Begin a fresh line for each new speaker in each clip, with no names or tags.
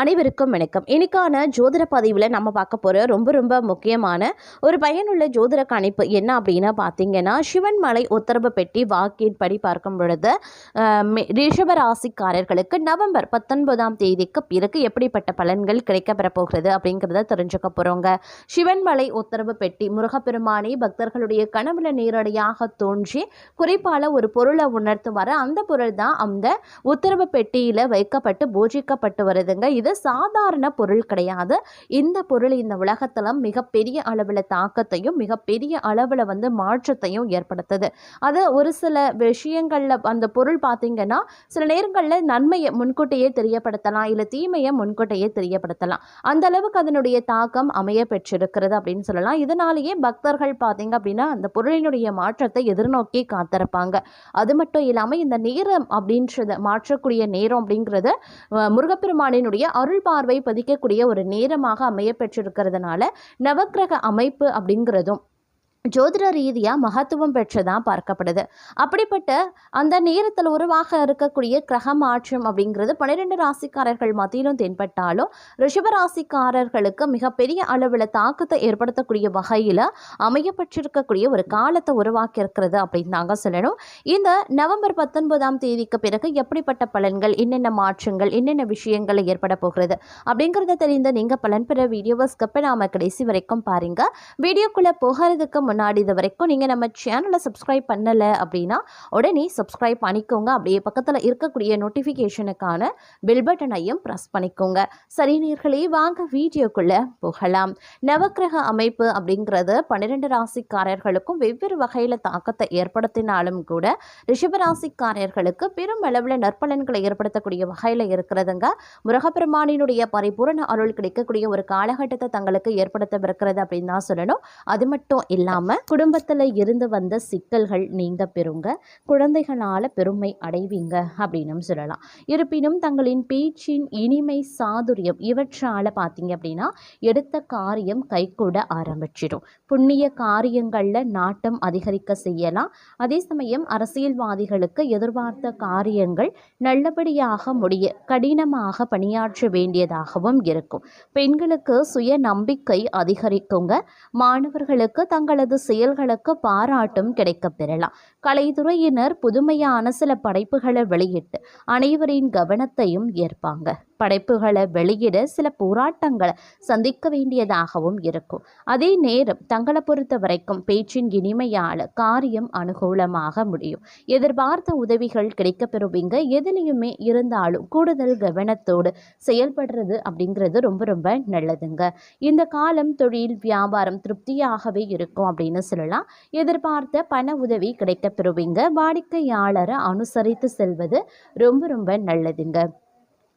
அனைவருக்கும் வணக்கம். இன்னைக்கான ஜோதிட பதிவில் நம்ம பார்க்க போகிற ரொம்ப ரொம்ப முக்கியமான ஒரு பயனுள்ள ஜோதிட கணிப்பு என்ன அப்படின்னா பார்த்தீங்கன்னா சிவன்மலை உத்தரவு பெட்டி வாக்கின்படி பார்க்கும் பொழுது ரிஷபராசிக்காரர்களுக்கு ராசிக்காரர்களுக்கு நவம்பர் பத்தொன்பதாம் தேதிக்கு பிறகு எப்படிப்பட்ட பலன்கள் கிடைக்கப்பெற போகிறது அப்படிங்கிறத தெரிஞ்சுக்க போகிறோங்க சிவன்மலை உத்தரவு பெட்டி முருகப்பெருமானை பக்தர்களுடைய கனவுல நேரடியாக தோன்றி குறிப்பால் ஒரு பொருளை உணர்த்து வர அந்த பொருள் தான் அந்த உத்தரவு பெட்டியில் வைக்கப்பட்டு பூஜிக்கப்பட்டு வருதுங்க. இது சாதாரண பொருள் கிடையாது. இந்த பொருள் இந்த உலகத்தில் மிகப்பெரிய அளவில் தாக்கத்தையும் மிகப்பெரிய அளவில் வந்து மாற்றத்தையும் ஏற்படுத்துது. அது ஒரு சில விஷயங்களில் அந்த பொருள் பார்த்திங்கன்னா சில நேரங்களில் நன்மையை முன்கூட்டியே தெரியப்படுத்தலாம் இல்லை தீமையை முன்கூட்டியே தெரியப்படுத்தலாம். அந்த அளவுக்கு அதனுடைய தாக்கம் அமைய பெற்றிருக்கிறது அப்படின்னு சொல்லலாம். இதனாலேயே பக்தர்கள் பார்த்தீங்க அப்படின்னா அந்த பொருளினுடைய மாற்றத்தை எதிர்நோக்கி காத்திருப்பாங்க. அது மட்டும் இல்லாமல் இந்த நேரம் அப்படின்றத மாற்றக்கூடிய நேரம் அப்படிங்கிறது முருகப்பெருமானினுடைய அருள் பார்வை பதிக்கக்கூடிய ஒரு நேரமாக அமைய பெற்றிருக்கிறதுனால நவக்கிரக அமைப்பு அப்படிங்கிறதும் ஜோதிட ரீதியாக மகத்துவம் பெற்றதாக பார்க்கப்படுது. அப்படிப்பட்ட அந்த நேரத்தில் உருவாக இருக்கக்கூடிய கிரக மாற்றம் அப்படிங்கிறது பன்னிரெண்டு ராசிக்காரர்கள் மத்தியிலும் தென்பட்டாலும் ரிஷப ராசிக்காரர்களுக்கு மிகப்பெரிய அளவில் தாக்கத்தை ஏற்படுத்தக்கூடிய வகையில் அமையப்பட்டிருக்கக்கூடிய ஒரு காலத்தை உருவாக்கி இருக்கிறது அப்படின்னு நாங்கள் சொல்லணும். இந்த நவம்பர் பத்தொன்பதாம் தேதிக்கு பிறகு எப்படிப்பட்ட பலன்கள் என்னென்ன மாற்றங்கள் என்னென்ன விஷயங்கள் ஏற்பட போகிறது அப்படிங்கிறத தெரிந்த நீங்கள் பலன் பெற வீடியோவை ஸ்கிப் நாம கடைசி வரைக்கும் பாருங்க. வீடியோக்குள்ளே போகிறதுக்கு முன்னாடி இது வரைக்கும் நீங்கள் நம்ம சேனலை சப்ஸ்கிரைப் பண்ணலை அப்படின்னா உடனே சப்ஸ்கிரைப் பண்ணிக்கோங்க. அப்படியே பக்கத்தில் இருக்கக்கூடிய நோட்டிஃபிகேஷனுக்கான பெல் பட்டனையும் ப்ரெஸ் பண்ணிக்கோங்க. சரி நேர்களே வாங்க வீடியோக்குள்ளே போகலாம். நவக்கிரக அமைப்பு அப்படிங்கிறது பன்னிரெண்டு ராசிக்காரர்களுக்கும் வெவ்வேறு வகையில் தாக்கத்தை ஏற்படுத்தினாலும் கூட ரிஷபராசிக்காரர்களுக்கு பெரும் அளவில் நற்பலன்களை ஏற்படுத்தக்கூடிய வகையில் இருக்கிறதுங்க. முருகப்பெருமானினுடைய பரிபூரண அருள் கிடைக்கக்கூடிய ஒரு காலகட்டத்தை தங்களுக்கு ஏற்படுத்தவிருக்கிறது அப்படின்னு தான் சொல்லணும். அது மட்டும் இல்லாமல் குடும்பத்தில் இருந்து வந்த சிக்கல்கள் நீங்க பெறுங்க. குழந்தைகளால் பெருமை அடைவீங்க அப்படின்னும் சொல்லலாம். இருப்பினும் தங்களின் பேச்சின் இனிமை சாதுரியம் இவற்றால் பார்த்தீங்க அப்படின்னா எடுத்த காரியம் கைகூட ஆரம்பிச்சிடும். புண்ணிய காரியங்களில் நாட்டம் அதிகரிக்க செய்யலாம். அதே சமயம் அரசியல்வாதிகளுக்கு எதிர்பார்த்த காரியங்கள் நல்லபடியாக முடிய கடினமாக பணியாற்ற வேண்டியதாகவும் இருக்கும். பெண்களுக்கு சுய நம்பிக்கை அதிகரிக்குங்க. மாணவர்களுக்கு தங்களது செயல்களுக்கு பாராட்டும் கிடைக்கப் பெறலாம். கலைத்துறையினர் புதுமையான சில படைப்புகளை வெளியிட்டு அனைவரின் கவனத்தையும் ஏற்பாங்க படைப்புகளை வெளியிட சில போராட்டங்களை சந்திக்க வேண்டியதாகவும் இருக்கும். அதே நேரம் தங்களை பொறுத்த வரைக்கும் பேச்சின் இனிமையால் காரியம் அனுகூலமாக முடியும். எதிர்பார்த்த உதவிகள் கிடைக்கப்பெறுவீங்க எதுலேயுமே இருந்தாலும் கூடுதல் கவனத்தோடு செயல்படுறது அப்படிங்கிறது ரொம்ப ரொம்ப நல்லதுங்க. இந்த காலம் தொழில் வியாபாரம் திருப்தியாகவே இருக்கும் அப்படின்னு சொல்லலாம். எதிர்பார்த்த பண உதவி கிடைக்கப் பெறுவீங்க. வாடிக்கையாளரை அனுசரித்து செல்வது ரொம்ப ரொம்ப நல்லதுங்க.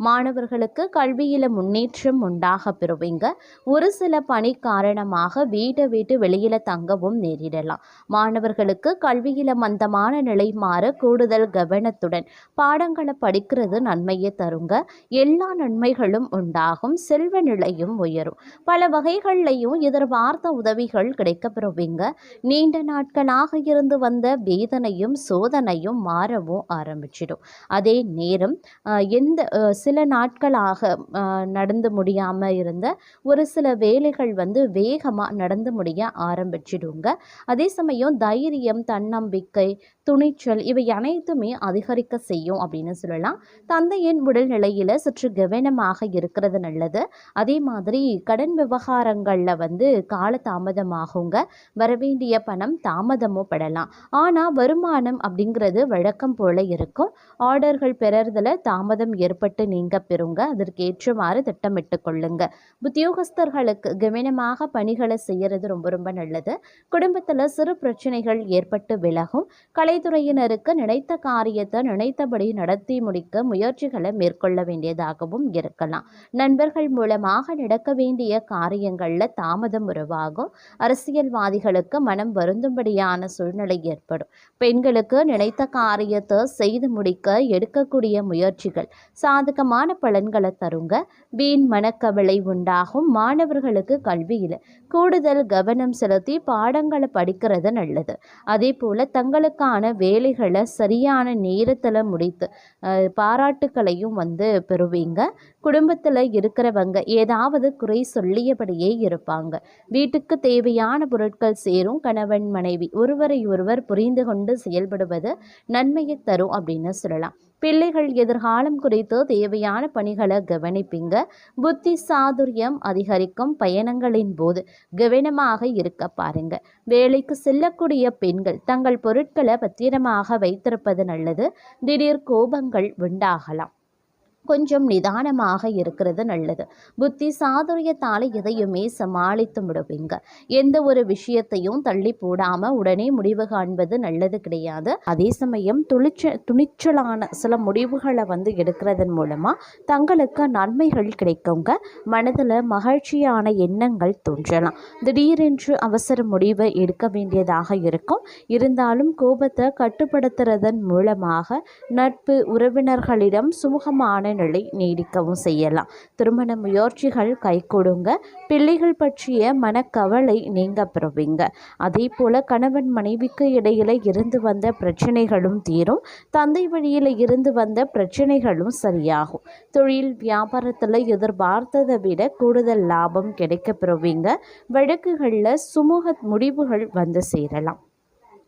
மாணவர்களுக்கு கல்வியில் முன்னேற்றம் உண்டாக பெறுவீங்க. ஒரு சில பணி காரணமாக வீட்டை விட்டு வெளியில் தங்கவும் நேரிடலாம். மாணவர்களுக்கு கல்வியில் மந்தமான நிலை மாற கூடுதல் கவனத்துடன் பாடங்களை படிக்கிறது நன்மையை தருங்க. எல்லா நன்மைகளும் உண்டாகும். செல்வ நிலையும் உயரும். பல வகைகள்லையும் எதிர்பார்த்த உதவிகள் கிடைக்க பெறுவீங்க. நீண்ட நாட்களாக இருந்து வந்த வேதனையும் சோதனையும் மாறவும் ஆரம்பிச்சிடும். அதே நேரம் எந்த சில நாட்களாக நடந்து முடியாமல் இருந்த ஒரு சில வேலைகள் வந்து வேகமாக நடந்து முடிய ஆரம்பிச்சிடுங்க. அதே சமயம் தைரியம் தன்னம்பிக்கை துணிச்சல் இவை அனைத்துமே அதிகரிக்க செய்யும் அப்படின்னு சொல்லலாம். தந்தையின் உடல்நிலையில் சற்று கவனமாக இருக்கிறது நல்லது. அதே மாதிரி கடன் விவகாரங்களில் வந்து கால தாமதமாகுங்க. வரவேண்டிய பணம் தாமதமும் படலாம். ஆனால் வருமானம் அப்படிங்கிறது வழக்கம் போல இருக்கும். ஆர்டர்கள் பெறறதில் தாமதம் ஏற்பட்டு நீங்க பெறுங்க. அதற்கு ஏற்றமாறு திட்டமிட்டு கொள்ளுங்க. உத்தியோகஸ்தர்களுக்கு கவனமாக பணிகளை செய்யறது ரொம்ப ரொம்ப நல்லது. குடும்பத்தில் சிறு பிரச்சனைகள் ஏற்பட்டு விலகும். கலை கலைத்துறையினருக்கு நினைத்த காரியத்தை நினைத்தபடி நடத்தி முடிக்க முயற்சிகளை மேற்கொள்ள வேண்டியதாகவும் இருக்கலாம். நண்பர்கள் மூலமாக நடக்க வேண்டிய காரியங்களில் தாமதம் உருவாகும். அரசியல்வாதிகளுக்கு மனம் வருந்தும்படியான சூழ்நிலை ஏற்படும். பெண்களுக்கு நினைத்த காரியத்தை செய்து முடிக்க எடுக்கக்கூடிய முயற்சிகள் சாதகமான பலன்களை தருங்க. வீண் மனக்கவலை உண்டாகும். மாணவர்களுக்கு கல்வியில் கூடுதல் கவனம் செலுத்தி பாடங்களை படிக்கிறது நல்லது. அதே போல தங்களுக்கான வேலைகளை சரியான நேரத்தில் முடித்து பாராட்டுக்களையும் வந்து பெறுவீங்க. குடும்பத்தில் இருக்கிறவங்க ஏதாவது குறை சொல்லியபடியே இருப்பாங்க. வீட்டுக்கு தேவையான பொருட்கள் சேரும். கணவன் மனைவி ஒருவரை ஒருவர் புரிந்து கொண்டு செயல்படுவது நன்மையை தரும் அப்படின்னு சொல்லலாம். பிள்ளைகள் எதிர்காலம் குறித்து தேவையான பணிகளை கவனிப்பீங்க. புத்தி சாதுரியம் அதிகரிக்கும் பயணங்களின் போது கவனமாக இருக்க பாருங்க. வேலைக்கு செல்லக்கூடிய பெண்கள் தங்கள் பொருட்களை பத்திரமாக வைத்திருப்பது நல்லது. திடீர் கோபங்கள் உண்டாகலாம். கொஞ்சம் நிதானமாக இருக்கிறது நல்லது. புத்தி சாதுரியத்தால் எதையுமே சமாளித்து விடுவீங்க. எந்த ஒரு விஷயத்தையும் தள்ளி போடாம உடனே முடிவு காண்பது நல்லது கிடையாது. அதே சமயம் துணிச்ச துணிச்சலான சில முடிவுகளை வந்து எடுக்கிறதன் மூலமா தங்களுக்கு நன்மைகள் கிடைக்குங்க. மனதில் மகிழ்ச்சியான எண்ணங்கள் தோன்றலாம். திடீரென்று அவசர முடிவை எடுக்க வேண்டியதாக இருக்கும். இருந்தாலும் கோபத்தை கட்டுப்படுத்துறதன் மூலமாக நட்பு உறவினர்களிடம் சுமூகமான நிலை நீடிக்கவும் செய்யலாம். திருமண முயற்சிகள் கைகூடுங்க. பிள்ளைகள் பற்றிய மனக்கவலை நீங்க பெறுவீங்க. அதே போல கணவன் மனைவிக்கு இடையில இருந்து வந்த பிரச்சனைகளும் தீரும். தந்தை வழியில் இருந்து வந்த பிரச்சனைகளும் சரியாகும். தொழில் வியாபாரத்தில் எதிர்பார்த்ததை விட கூடுதல் லாபம் கிடைக்க பெறுவீங்க. வழக்குகளில் சுமூக முடிவுகள் வந்து சேரலாம்.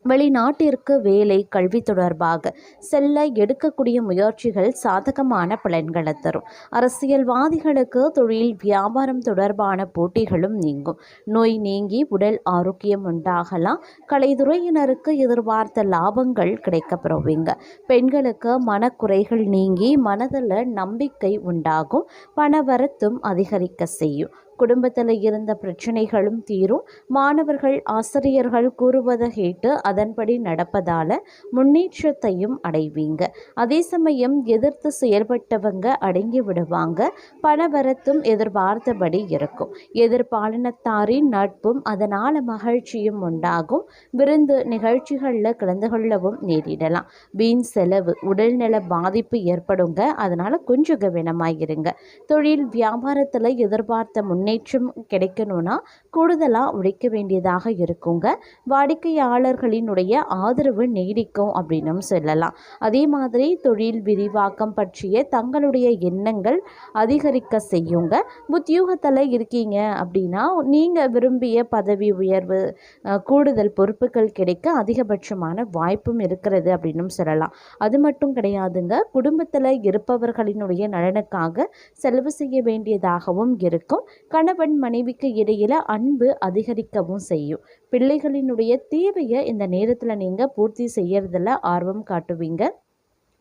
வெளிநாட்டிற்கு வேலை கல்வி தொடர்பாக செல்ல எடுக்கக்கூடிய முயற்சிகள் சாதகமான பலன்களை தரும். அரசியல்வாதிகளுக்கு தொழில் வியாபாரம் தொடர்பான போட்டிகளும் நீங்கும். நோய் நீங்கி உடல் ஆரோக்கியம் உண்டாகலாம். கலைத்துறையினருக்கு எதிர்பார்த்த லாபங்கள் கிடைக்கப்பெறுவீங்க. பெண்களுக்கு மனக்குறைகள் நீங்கி மனதில் நம்பிக்கை உண்டாகும். பணவரத்தும் அதிகரிக்க செய்யும். குடும்பத்தில் இருந்த பிரச்சனைகளும் தீரும். மாணவர்கள் ஆசிரியர்கள் கூறுவதை கேட்டு அதன்படி நடப்பதால முன்னேற்றத்தையும் அடைவீங்க. அதே சமயம் எதிர்த்து செயல்பட்டவங்க அடங்கி விடுவாங்க. பணவரத்தும் எதிர்பார்த்தபடி இருக்கும். எதிர்பாலினத்தாரின் நட்பும் அதனால் மகிழ்ச்சியும் உண்டாகும். விருந்து நிகழ்ச்சிகளில் கலந்து கொள்ளவும் நேரிடலாம். வீண் செலவு உடல்நல பாதிப்பு ஏற்படுங்க. அதனால் கொஞ்சம் கவனமாயிருங்க. தொழில் வியாபாரத்தில் எதிர்பார்த்த முன்னேற்றம் கிடைக்கணும்னா கூடுதலாக உழைக்க வேண்டியதாக இருக்குங்க. வாடிக்கையாளர்களினுடைய ஆதரவு நீடிக்கும் அப்படின்னும் சொல்லலாம். அதே மாதிரி தொழில் விரிவாக்கம் பற்றிய தங்களுடைய எண்ணங்கள் அதிகரிக்க செய்யுங்க. உத்தியோகத்தில் இருக்கீங்க அப்படின்னா நீங்கள் விரும்பிய பதவி உயர்வு கூடுதல் பொறுப்புகள் கிடைக்க அதிகபட்சமான வாய்ப்பும் இருக்கிறது அப்படின்னும் சொல்லலாம். அது மட்டும் கிடையாதுங்க. குடும்பத்தில் இருப்பவர்களினுடைய நலனுக்காக செலவு செய்ய வேண்டியதாகவும் இருக்கும். கணவன் மனைவிக்கு இடையில அன்பு அதிகரிக்கவும் செய்யும். பிள்ளைகளினுடைய தேவையை இந்த நேரத்தில் நீங்கள் பூர்த்தி செய்யறதுல ஆர்வம் காட்டுவீங்க.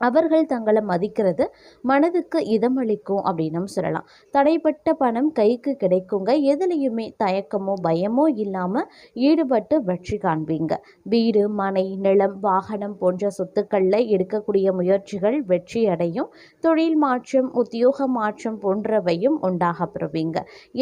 அவர்கள் தங்களை மதிக்கிறது மனதுக்கு இதமளிக்கும் அப்படின்னும் சொல்லலாம். தடைப்பட்ட பணம் கைக்கு கிடைக்குங்க. எதுலேயுமே தயக்கமோ பயமோ இல்லாமல் ஈடுபட்டு வெற்றி காண்பீங்க. வீடு மனை நிலம் வாகனம் போன்ற சொத்துக்களில் எடுக்கக்கூடிய முயற்சிகள் வெற்றி அடையும். தொழில் மாற்றம் உத்தியோக மாற்றம் போன்றவையும் உண்டாக பெறுவீங்க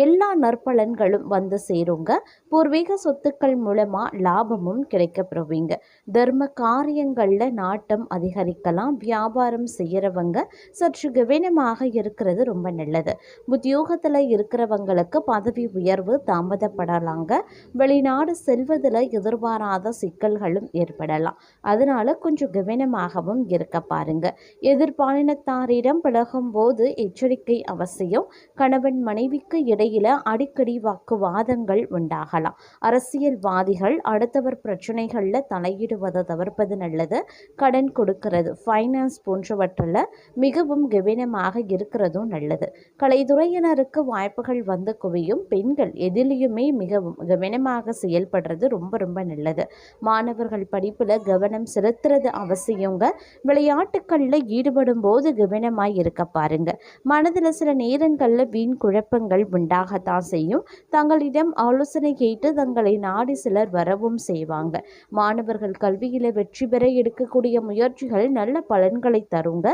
எல்லா நற்பலன்களும் வந்து சேருங்க. பூர்வீக சொத்துக்கள் மூலமாக லாபமும் கிடைக்க பெறுவீங்க தர்ம காரியங்களில் நாட்டம் அதிகரிக்கலாம். வியாபாரம் செய்கிறவங்க சற்று கவனமாக இருக்கிறது ரொம்ப நல்லது. உத்தியோகத்தில் இருக்கிறவங்களுக்கு பதவி உயர்வு தாமதப்படலாங்க. வெளிநாடு செல்வதில் எதிர்பாராத சிக்கல்களும் ஏற்படலாம். அதனால கொஞ்சம் கவனமாகவும் இருக்க பாருங்க. எதிர்பாலினத்தாரிடம் பழகும் போது எச்சரிக்கை அவசியம். கணவன் மனைவிக்கு இடையில அடிக்கடி வாக்குவாதங்கள் உண்டாகலாம். அரசியல்வாதிகள் அடுத்தவர் பிரச்சனைகளில் தலையிடுவதை தவிர்ப்பது நல்லது. கடன் கொடுக்கிறது ஃபைனான்ஸ் போன்றவற்றில் மிகவும் கவனமாக இருக்கிறதும் நல்லது. கலைத்துறையினருக்கு வாய்ப்புகள் வந்து குவியும். பெண்கள் எதிலையுமே மிகவும் கவனமாக செயல்படுறது ரொம்ப ரொம்ப நல்லது. மாணவர்கள் படிப்பில் கவனம் செலுத்துறது அவசியங்க. விளையாட்டுக்களில் ஈடுபடும் போது கவனமாய் இருக்க பாருங்க. மனதில் சில நேரங்களில் வீண் குழப்பங்கள் உண்டாகத்தான் செய்யும். தங்களிடம் ஆலோசனை கேட்டு தங்களை நாடி சிலர் வரவும் செய்வாங்க. மாணவர்கள் கல்வியில் வெற்றி பெற எடுக்கக்கூடிய முயற்சிகள் நல்ல பலன்களை தருங்க.